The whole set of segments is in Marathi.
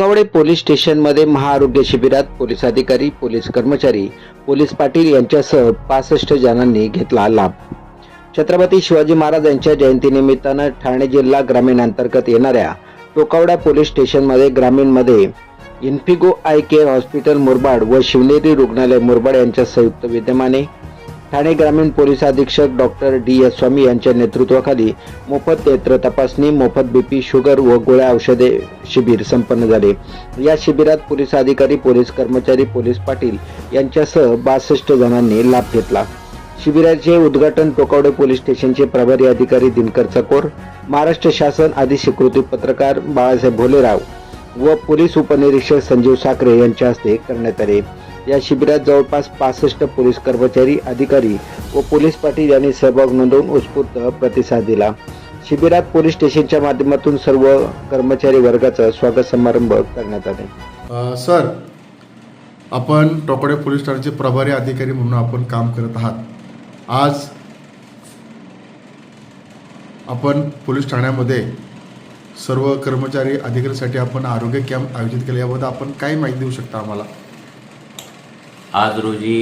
टोकावडे पोलीस स्टेशनमध्ये महाआरोग्य शिबिरात पोलीस अधिकारी पोलीस कर्मचारी पोलीस पाटील यांच्यासह पासष्ट जणांनी घेतला लाभ. छत्रपती शिवाजी महाराज यांच्या जयंतीनिमित्तानं ठाणे जिल्हा ग्रामीण अंतर्गत येणाऱ्या टोकावडा पोलीस स्टेशनमध्ये ग्रामीणमध्ये Infigo eye care hospital Murbad व शिवनेरी रुग्णालय मुरबाड यांच्या संयुक्त विद्यमाने ठाणे ग्रामीण पोलीस अधीक्षक डॉक्टर डी एस स्वामी यांच्या नेतृत्वाखाली मोफत नेत्र तपासणी मोफत बीपी शुगर व गोळ्या औषधे शिबिर संपन्न झाले. या शिबिरात पोलीस अधिकारी पोलीस कर्मचारी पोलीस पाटील यांच्यासह बासष्ट जणांनी लाभ घेतला. शिबिराचे उद्घाटन टोकावडे पोलीस स्टेशनचे प्रभारी अधिकारी दिनकर चकोर महाराष्ट्र शासन अधिस्वीकृती पत्रकार बाळासाहेब भोलेराव व पोलीस उपनिरीक्षक संजीव साखरे यांच्या हस्ते करण्यात आले. या शिबिरात जवळपास पासष्ट पोलीस कर्मचारी अधिकारी व पोलीस पाटील यांनी सहभाग नोंदवून उत्स्फूर्त प्रतिसाद दिला. शिबिरात पोलीस स्टेशनच्या माध्यमातून सर्व कर्मचारी वर्गाचा स्वागत समारंभ करण्यात आले. सर आपण टोकडे पोलीस ठाण्याचे प्रभारी अधिकारी म्हणून आपण काम करत आहात. आज आपण पोलीस ठाण्यामध्ये सर्व कर्मचारी अधिकाऱ्यांसाठी आपण आरोग्य कॅम्प आयोजित केले याबद्दल आपण काय माहिती देऊ शकता आम्हाला? आज रोजी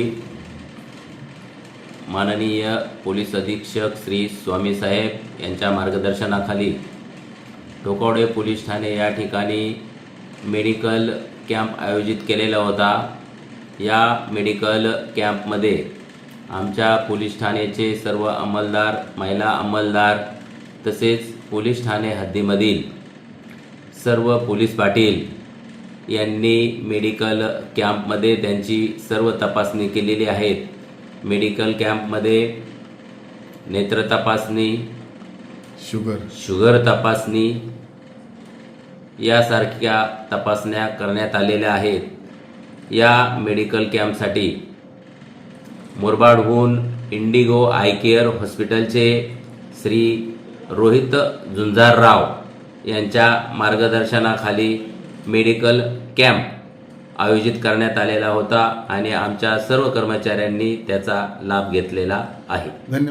माननीय पोलीस अधीक्षक श्री स्वामीसाहेब यांच्या मार्गदर्शनाखाली टोकावडे पोलीस ठाणे या ठिकाणी मेडिकल कॅम्प आयोजित केलेला होता. या मेडिकल कॅम्पमध्ये आमच्या पोलीस ठाण्याचे सर्व अंमलदार महिला अंमलदार तसेच पोलीस ठाणे हद्दीमधील सर्व पोलीस पाटील यांनी मेडिकल कॅम्पमध्ये त्यांची सर्व तपासणी केलेली आहेत. मेडिकल कॅम्पमध्ये नेत्र तपासणी शुगर. शुगर तपासणी यासारख्या तपासण्या करण्यात आलेल्या आहेत. या मेडिकल कॅम्पसाठी मुरबाडहून इंडिगो आय केअर हॉस्पिटलचे श्री रोहित झुंजारराव यांच्या मार्गदर्शनाखाली मेडिकल कॅम्प आयोजित करण्यात आलेला होता आणि आमच्या सर्व कर्मचाऱ्यांनी त्याचा लाभ घेतलेला आहे. धन्यवाद.